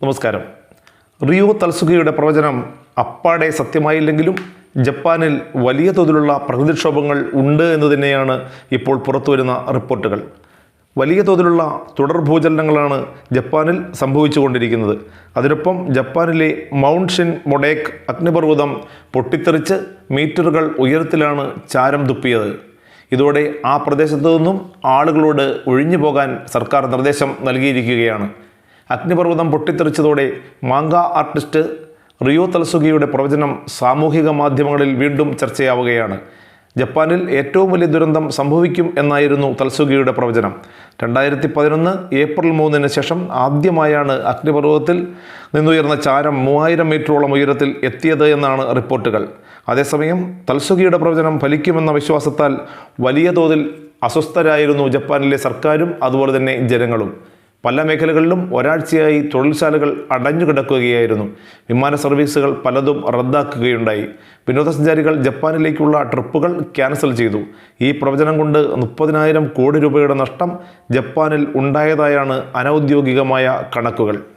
നമസ്കാരം. റിയോ തൽസുഖയുടെ പ്രവചനം അപ്പാടെ സത്യമായില്ലെങ്കിലും ജപ്പാനിൽ വലിയ തോതിലുള്ള പ്രകൃതിക്ഷോഭങ്ങൾ ഉണ്ട് എന്ന് തന്നെയാണ് ഇപ്പോൾ പുറത്തുവരുന്ന റിപ്പോർട്ടുകൾ. വലിയ തോതിലുള്ള തുടർ ഭൂചലനങ്ങളാണ് ജപ്പാനിൽ സംഭവിച്ചുകൊണ്ടിരിക്കുന്നത്. അതിനൊപ്പം ജപ്പാനിലെ മൗണ്ട് ഷിൻ മൊഡേക്ക് അഗ്നിപർവതം പൊട്ടിത്തെറിച്ച് മീറ്ററുകൾ ഉയരത്തിലാണ് ചാരം തുപ്പിയത്. ഇതോടെ ആ പ്രദേശത്തു നിന്നും ആളുകളോട് ഒഴിഞ്ഞു പോകാൻ സർക്കാർ നിർദ്ദേശം നൽകിയിരിക്കുകയാണ്. അഗ്നിപർവതം പൊട്ടിത്തെറിച്ചതോടെ മാങ്ക ആർട്ടിസ്റ്റ് റിയോ തൽസുഗിയുടെ പ്രവചനം സാമൂഹിക മാധ്യമങ്ങളിൽ വീണ്ടും ചർച്ചയാവുകയാണ്. ജപ്പാനിൽ ഏറ്റവും വലിയ ദുരന്തം സംഭവിക്കും എന്നായിരുന്നു തൽസുഗിയുടെ പ്രവചനം. രണ്ടായിരത്തി പതിനൊന്ന് ഏപ്രിൽ മൂന്നിന് ശേഷം ആദ്യമായാണ് അഗ്നിപർവതത്തിൽ നിന്നുയർന്ന ചാരം മൂവായിരം മീറ്ററോളം ഉയരത്തിൽ എത്തിയത് എന്നാണ് റിപ്പോർട്ടുകൾ. അതേസമയം തൽസുഗിയുടെ പ്രവചനം ഫലിക്കുമെന്ന വിശ്വാസത്താൽ വലിയ തോതിൽ അസ്വസ്ഥരായിരുന്നു ജപ്പാനിലെ സർക്കാരും അതുപോലെ തന്നെ ജനങ്ങളും. പല മേഖലകളിലും ഒരാഴ്ചയായി തൊഴിൽശാലകൾ അടഞ്ഞുകിടക്കുകയായിരുന്നു വിമാന സർവീസുകൾ പലതും റദ്ദാക്കുകയുണ്ടായി. വിനോദസഞ്ചാരികൾ ജപ്പാനിലേക്കുള്ള ട്രിപ്പുകൾ ക്യാൻസൽ ചെയ്തു. ഈ പ്രവചനം കൊണ്ട് മുപ്പതിനായിരം കോടി രൂപയുടെ നഷ്ടം ജപ്പാനിൽ ഉണ്ടായതായാണ് അനൗദ്യോഗികമായ കണക്കുകൾ.